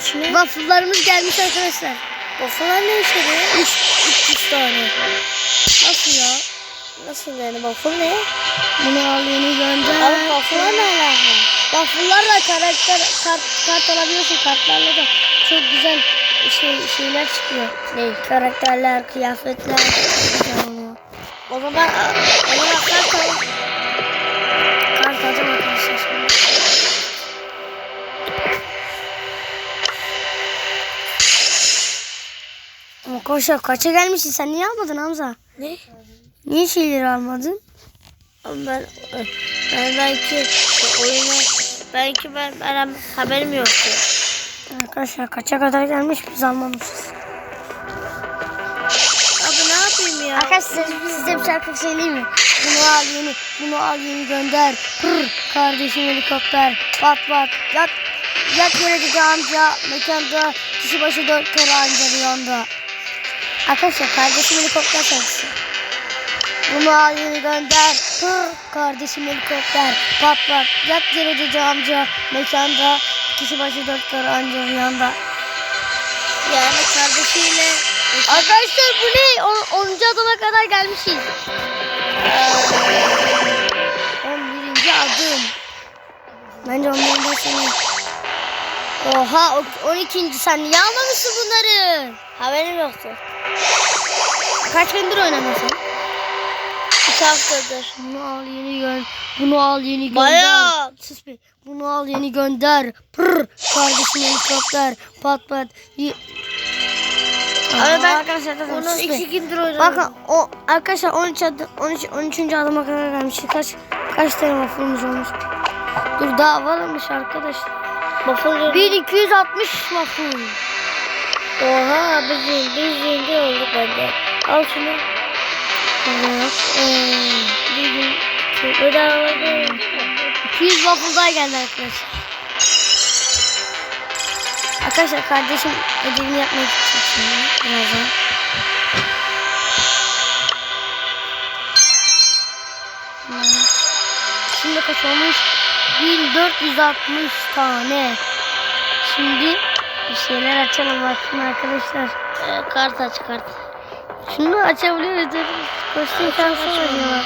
içine. Waffle'larımız gelmiş arkadaşlar. Waffle'lar ne işe yarıyor? 300 tane. Nasıl ya? Nasıl yani waffle ne? Bunu al yeni gönder. Abi waffle'lar ne alaka? Waffle'larla karakter kart, kart alabiliyorsun. Kartlarla da çok güzel şey şeyler çıkıyor. Ne? Karakterler, kıyafetler. O zaman o zaman kart al. Kart alacağım arkadaşlar koşa kaça gelmişsin sen niye almadın Hamza? Ne? Niye şeyleri almadın? Ama ben ben belki oyuna belki ben, ben haberim yoktu. Arkadaşlar kaça kadar gelmiş biz almamışız. Abi ne yapayım ya? Arkadaşlar size bir şarkı söyleyeyim mi? Bunu al yeni, bunu al yeni gönder. Pır, kardeşim helikopter. Pat pat, yat, yat yere amca. Mekanda kişi başı dört kere anca rüyanda. Arkadaşlar kardeşim helikopter şarkısı. Bunu al yeni gönder. Pır, kardeşim helikopter. Pat pat, yat yere dedi amca. Mekanda kişi başı dört kere anca rüyanda. Yani kardeşiyle Arkadaşlar bu ne? 10. adama kadar gelmişiz. 11. adım. Bence 11. sene. Oha o- 12. sen niye almamışsın bunları? haberim yoktu. Kaç gündür oynamıyorsun? İki haftadır. Bunu al yeni gönder. Bunu al yeni gönder. Bayağı. Sus be. Bunu al yeni gönder. Pırr. Kardeşim helikopter. Pat pat. Y- Abi ben arkadaşlar zaten Onu iki gündür oynadım. Bakın o arkadaşlar 13 adım 13 13. adıma kadar gelmiş. Kaç kaç tane waffle'ımız olmuş? Dur daha varmış arkadaşlar. Waffle 1260 waffle. Oha biz biz zenci olduk bence. Al şunu. Evet. Ee, Bedava değil. 200 waffle daha geldi arkadaşlar. Arkadaşlar kardeşim ödevini yapmaya gidecek şimdi birazdan. Şimdi kaç olmuş? 1460 tane. Şimdi bir şeyler açalım bakın arkadaşlar. Ee, kart aç kart. Şunu açabiliyoruz. dur. Kostüm şansı var ya.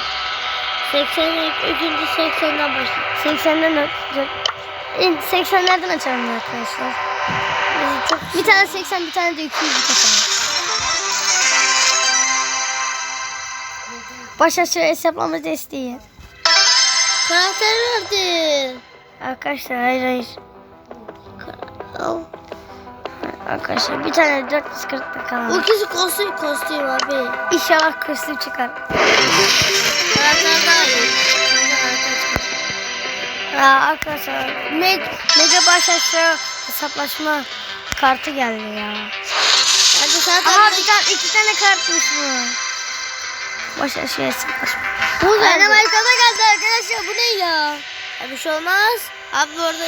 83. 80'den başla. 80'den açacak. 80'lerden açalım arkadaşlar. Çok Bir tane 80 bir tane de 200 açalım. Baş aşağı hesaplama desteği. karakter verdi. Arkadaşlar hayır hayır. Al. Arkadaşlar bir tane 440 Bu kalan. ikisi kostüm kostüm abi. İnşallah kostüm çıkar. Ya arkadaşlar meg, mega baş aşağı hesaplaşma kartı geldi ya. Bence zaten Aha bir tane iki tane kartmış bu. Baş aşağı hesaplaşma. Bu geldi. Dynamite'a geldi arkadaşlar bu ne ya? Ya bir şey olmaz. Abi orada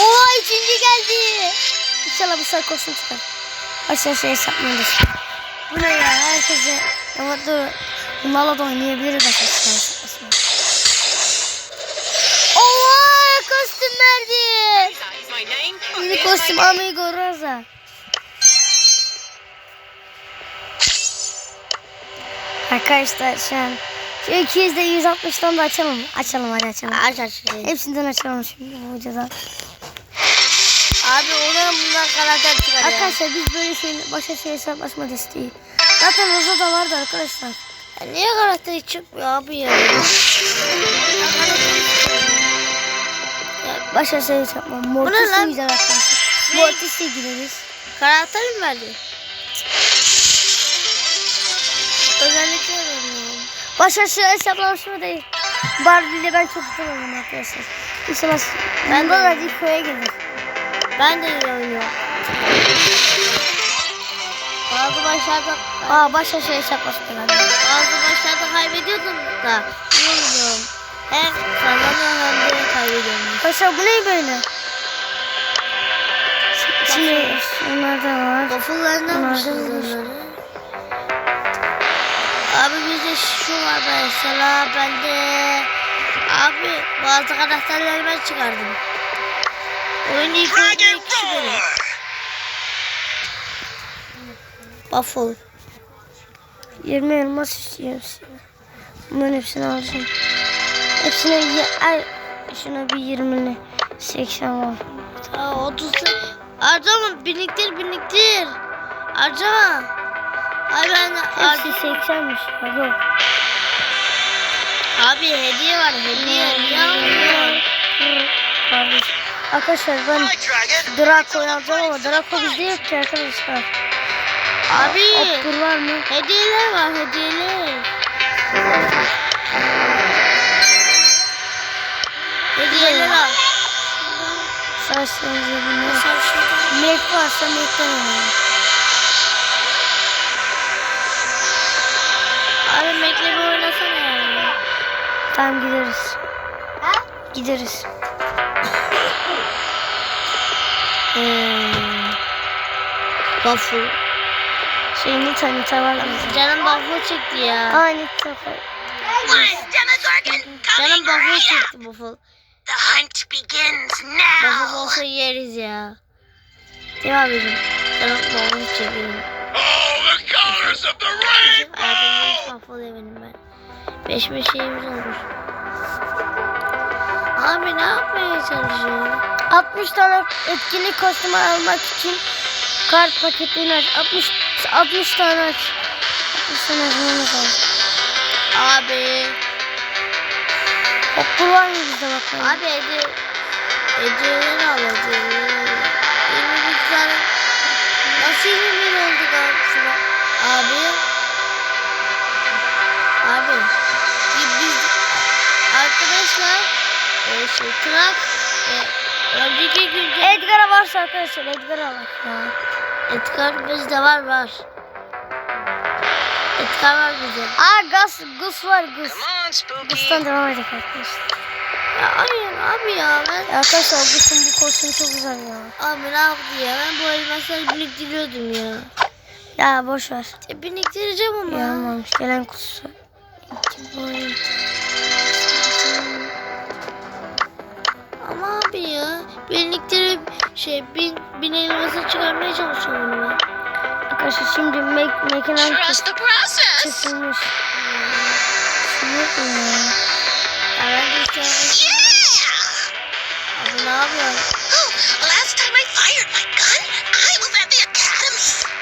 Oha üçüncü geldi. İnşallah bu sefer kostüm çıkar. Baş aşağı hesaplamalıyız. Bu ne ya herkese. Ama dur. Bunlarla da oynayabiliriz hesaplaşma. Oha kostüm verdi. Yeni kostüm Amigo Rosa. Arkadaşlar şu an şu 200 de 160'dan da açalım. Açalım hadi açalım. aç aç. şey. Hepsinden açalım şimdi bu videoda. Abi onların bundan karakter çıkar ya. Arkadaşlar biz böyle şey başa şey hesaplaşma desteği. Zaten Rosa da vardı arkadaşlar. Ya niye karakter çıkmıyor abi ya? Ya. Ya Başa şey hesaplaşma. lan? güzel arkadaşlar. Ne? Mortis'le gireriz. Karakter mi verdi? Özellikle öğreniyorum. Başa şey hesaplaşma değil. Barbie ile ben çok güzel oynuyorum arkadaşlar. İnşallah ben de verdiği koya gelir. Ben de iyi oynuyorum. Bazı başlarda Aa şey hesaplaşma geldi. bazı başlarda kaybediyordum da. Hem kazanıyorum hem de kaybediyorum. Başa bu ne böyle? Şimdi onlar da var. Bulmuş. onları. Abi bizde şu var mesela bende abi bazı karakterleri ben çıkardım. Kişi benim. Waffle. 20 elmas istiyorum size. Bunların hepsini alacağım. Hepsine ye, ay, şuna bir 20'li 80 var. Aa, 30. Harcama biriktir biriktir. Harcama. Ay ben Hepsi 80'miş. ya, Yok. abi hediye var hediye. Niye almıyorsun? Arkadaşlar ben Draco'yu alacağım ama Draco bizde yok ki arkadaşlar. Abi Optur var mı? hediyeler var hediyeler. Hediyeler al. Saçlarınızı bilmiyorum. Mac varsa Mac'ten alalım. Abi Mac'le bir oynasana ya. Tamam gideriz. Gideriz. Hmm. Waffle. Şey Nita Nita var bizde. Canım waffle çekti ya. Aa Nita. Canım waffle çekti waffle. The hunt begins Waffle now. olsa yeriz ya. Devam edin. Canım waffle çekiyorum. Oh, the colors of the rainbow! Hayatımda hiç waffle yemedim ben. Beş beş şeyimiz olmuş. Abi ne yapmaya çalışıyorsun? 60 tane etkinlik kostümü almak için kart paketini aç. 60 60 tane aç. 60 tane açmamız. Abi. Optur var mı bakalım? Abi hediye. Hediyeleri al hediyeleri. 21 tane. Nasıl 21 oldu galiba? Abi. Abi. Biz arkadaşlar e, şey trak e, önceki gün Edgar'a varsa arkadaşlar Edgar'a alak ya. Edgar bizde var var. Edgar var bizde. Aa Gus, Gus var Gus. Come on, Spooky. Gus'tan devam edelim arkadaşlar. Ya hayır abi ya ben Arkadaşlar Gus'un bu kostümü çok güzel ya. abi ne yaptı ya ben bu elmasları biriktiriyordum ya. Ya boş ver. E, biriktireceğim ama. Yanmamış. Gelen kutusu. İki boy. Biriktirip şey bin, bin elması çıkarmaya çalışıyorum onu ben. Arkadaşlar şimdi mek mekinan Trust the process. Ya ben de işte Yeah! abi ne yapıyorsun? Oh, last time I fired my gun, I was at the academy.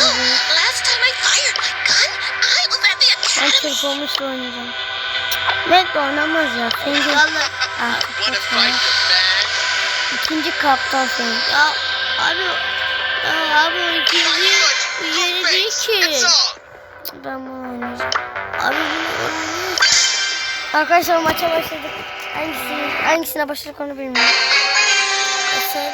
Oh, last time I fired my gun, I was at the Ben çırpılmışla oynayacağım. De oynamaz ya. Valla Ah. İkinci kaptan Fengi. ya abi ya abi o ikinci yeni değil ki. Ben bunu oynayacağım. Abi bunu oynuyor. Arkadaşlar maça başladık. Hangisini, hangisine başladık onu bilmiyorum. Sen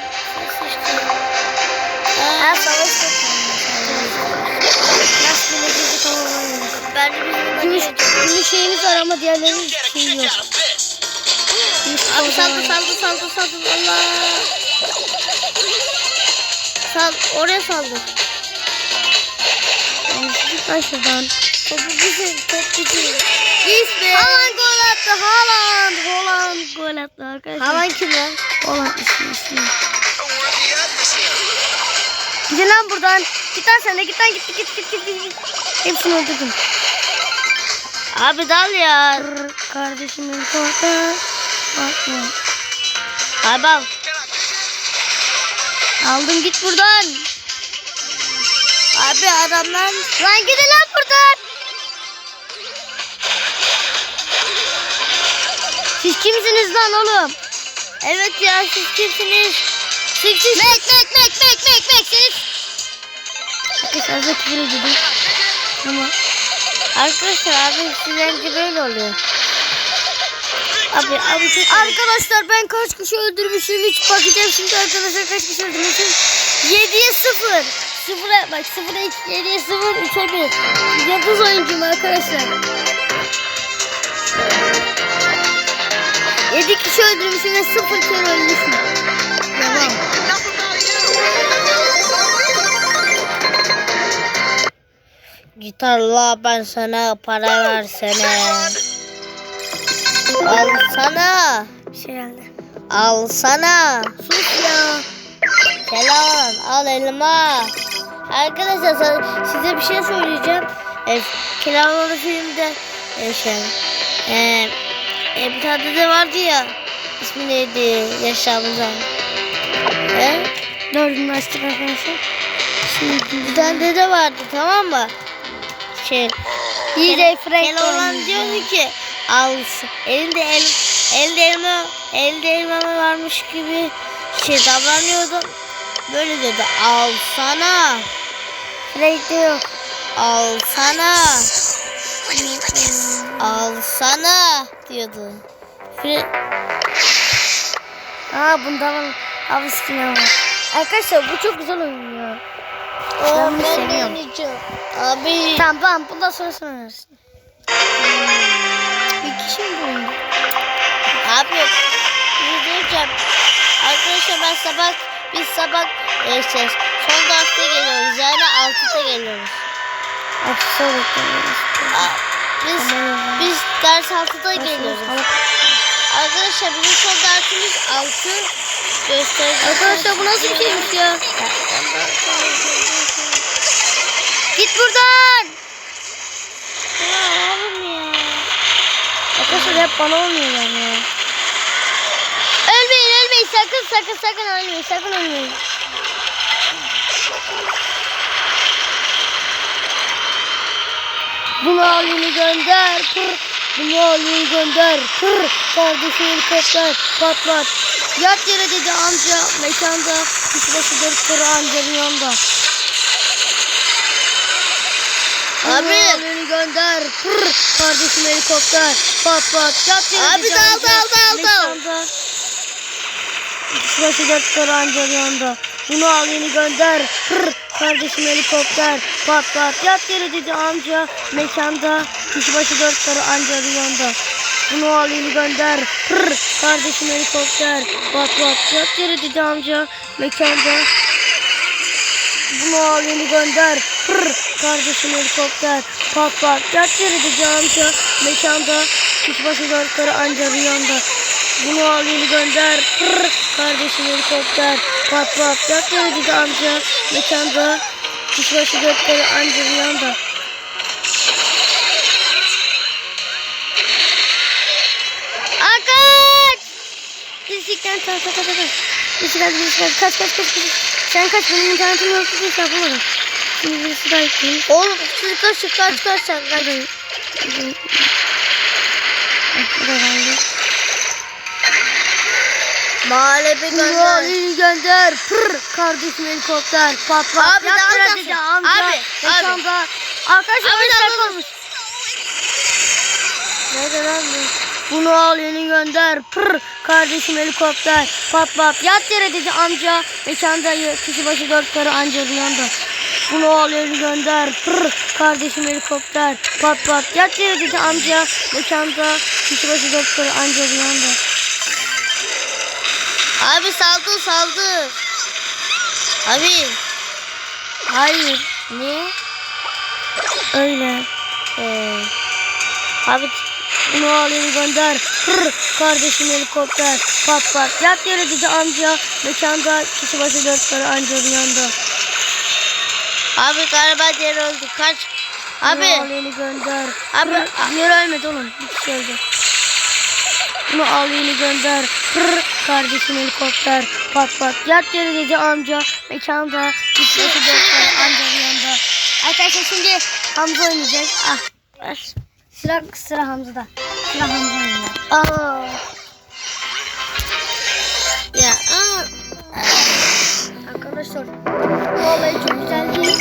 Gümüş, gümüş şeyimiz var ama diğerlerinin şeyi yok. Abi saldı saldı saldı saldı Allah. Sal oraya saldı. Git lan şuradan. Topu bizim top bizim. Git be. Haaland gol attı. Haaland. Haaland gol attı arkadaşlar. Havan kim lan? Haaland ismi ismi. Gidin lan buradan. Git lan sen de git lan git git git git git. git. Hepsini öldürdüm. Abi dal ya. Kardeşimin korktu. Bakma. Abi al. Aldım git buradan. Abi adamlar Lan gidin lan buradan. Siz kimsiniz lan oğlum? Evet ya siz kimsiniz? Siz siz. Mek mek mek mek mek mek siz. Arkadaşlar da küfür ediyordum. Ama Arkadaşlar abi sizlence böyle oluyor. Abi abi çok Arkadaşlar ben kaç kişi öldürmüşüm hiç bakacağım şimdi arkadaşlar kaç kişi öldürmüşüm. 7'ye 0. 0'a bak 0'a 2, 7'ye 0, 3'e 1. Yıldız oyuncum arkadaşlar. 7 kişi öldürmüşüm ve 0 kere ölmüşüm. Devam. Gitarla ben sana para versene. Al sana. Bir şey geldi. Al sana. Sus ya. Selam. Al elma. Arkadaşlar sana- size bir şey söyleyeceğim. E, Keloğlan filmde e, şey, e, e, bir tane dede vardı ya. İsmi neydi? Yaşamızdan. E? Dördüncü açtık arkadaşlar. Şimdi Bir tane dede vardı tamam mı? Şey, DJ Frank Keloğlan diyordu ki al elinde el elde elma elde elma varmış gibi şey davranıyordu. Böyle dedi al sana Frank de yok. al sana al sana diyordu. Fre- Aa bunda var. Abi skin var. Arkadaşlar bu çok güzel oyun ya. Ben bunu seviyorum. Abi Tamam tamam bundan sonra sen oynarsın. Bir kişi mi bu oyunda? Abi bir şey. Arkadaşlar ben sabah biz sabah e, şey, son derste geliyoruz yani altıda geliyoruz. Hafif sonra bekliyoruz. Aa, Biz biz ders altıda geliyoruz. Arkadaşlar bizim son dersimiz altı göstereceğiz. Arkadaşlar bu nasıl bir şeymiş ya? Git buradan. Ya oğlum ya. Arkadaşlar hep bana olmuyorlar ya. Ölmeyin ölmeyin sakın sakın sakın ölmeyin sakın ölmeyin. Bunu halini gönder. Pır. Bunu halini gönder. Pır. Kardeşim helikopter patlat. Yat yere dedi amca mekanda. Kişi başı dört kere amcanın yanında. Abi. Halini gönder. Pır. Kardeşim helikopter patlat. Yat yere Abi dal, amca dal, dal, dal. başı dört amcanın yanında. Bunu halini gönder. Pır. Kardeşim helikopter patlat. Yat yere dedi amca mekanda. Kişi başı dört karı anca rüyanda. Bunu halini gönder. Pır. Kardeşim helikopter patlat. Yat yere dedi amca mekanda. Bunu halini gönder. Pır. Kardeşim helikopter patlat. Yat yere dedi amca mekanda. Kişi başı dört karı anca rüyanda. Bunu halini gönder. Pır. Kardeşim helikopter patlat. Yat yere dedi amca mekanda. Kişi başı dört karı anca rüyanda. Akaç! Bisiklet kaç kaç kaç kaç. Bisiklet bisiklet kaç kaç kaç kaç. Sen kaç benim internetim yok hiç şey yapamadım. Şimdi birisi daha ekleyeyim. Oğlum siz kaç kaç kaç sen kaç. Da. Mahalle bir gönder. Yolunu gönder. Pır. Kardeşim helikopter patlat. Abi, daha yere nasıl? dedi amca. Abi, abi. Ekranda. Arkadaşlar Abi, öyle daha şarkı nasıl? olmuş. Nerede lan bu? Bunu al yeni gönder. Pır. Kardeşim helikopter patlat. Yat yere dedi amca. Mekanda kişi başı dört karı anca rüyanda. Bunu al yeni gönder. Pır. Kardeşim helikopter patlat. Yat yere dedi amca. Mekanda kişi başı dört karı anca rüyanda. Abi saldır saldır. Abi. Hayır. Niye? Öyle. Ee, abi Bunu alayım gönder. Hır, kardeşim helikopter. Pat pat. Yat yere dedi amca. Mekanda kişi başı dört karı anca rüyanda. abi galiba diğer öldü. Kaç. Bunu Abi. alayım gönder. Abi. Diğer ölmedi oğlum. Bir kişi öldü. Bunu alayım gönder. Hır, kardeşim helikopter. Pat pat. Yat yere dedi amca. Mekanda kişi başı dört karı anca rüyanda. Arkadaşlar şimdi Hamza oynayacak. Ah. ver. Sıra, sıra Hamza'da. Sıra Hamza oynuyor. Aa. Ya. Aa. Arkadaşlar bu olay çok güzel değil.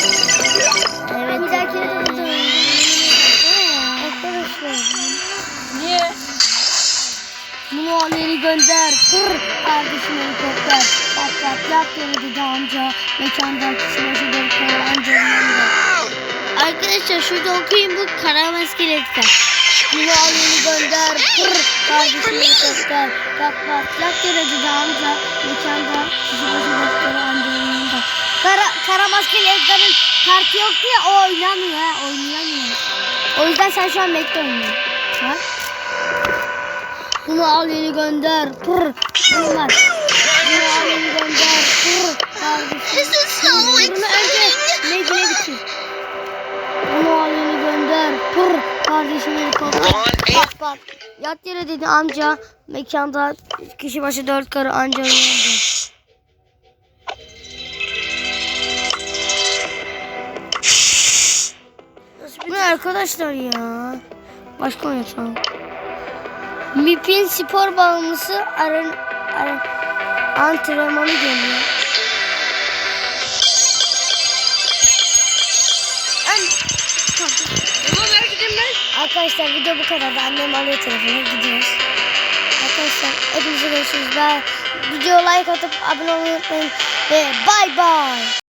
Evet. Bir dahakine de burada Arkadaşlar. Niye? Bunu alayını gönder. Kır kardeşim helikopter. Pat pat yat yere dedi amca. Mekandan dört kere anca yanında. Arkadaşlar şurada okuyayım bu kara maskeletten. Bunu alayını gönder. Kır kardeşim helikopter. Pat pat yat yere dedi amca. Mekandan kişi başı anca yanında. Kara, kara maskeli Edgar'ın kartı yoktu ya o oynamıyor ha oynayamıyor. O yüzden sen şu an bekle oynuyorsun. Bak. Bunu al yeni gönder. Pır. Bunu var. Bunu al yeni gönder. Pır kardeşim. This is so Bunu önce exciting. Megine bitir. Pır kardeşim helikopter. Pat pat. Yat yere dedi amca. Mekanda kişi başı dört karı anca uyandı. Bu ne arkadaşlar ya? Başka oynatalım. MIP'in spor bağımlısı aran, aran, antrenmanı geliyor. Arkadaşlar video bu kadar. Annem alıyor telefonu gidiyoruz. Arkadaşlar hepinize görüşürüz. Bye. Video like atıp abone olmayı unutmayın. Ve bye bye.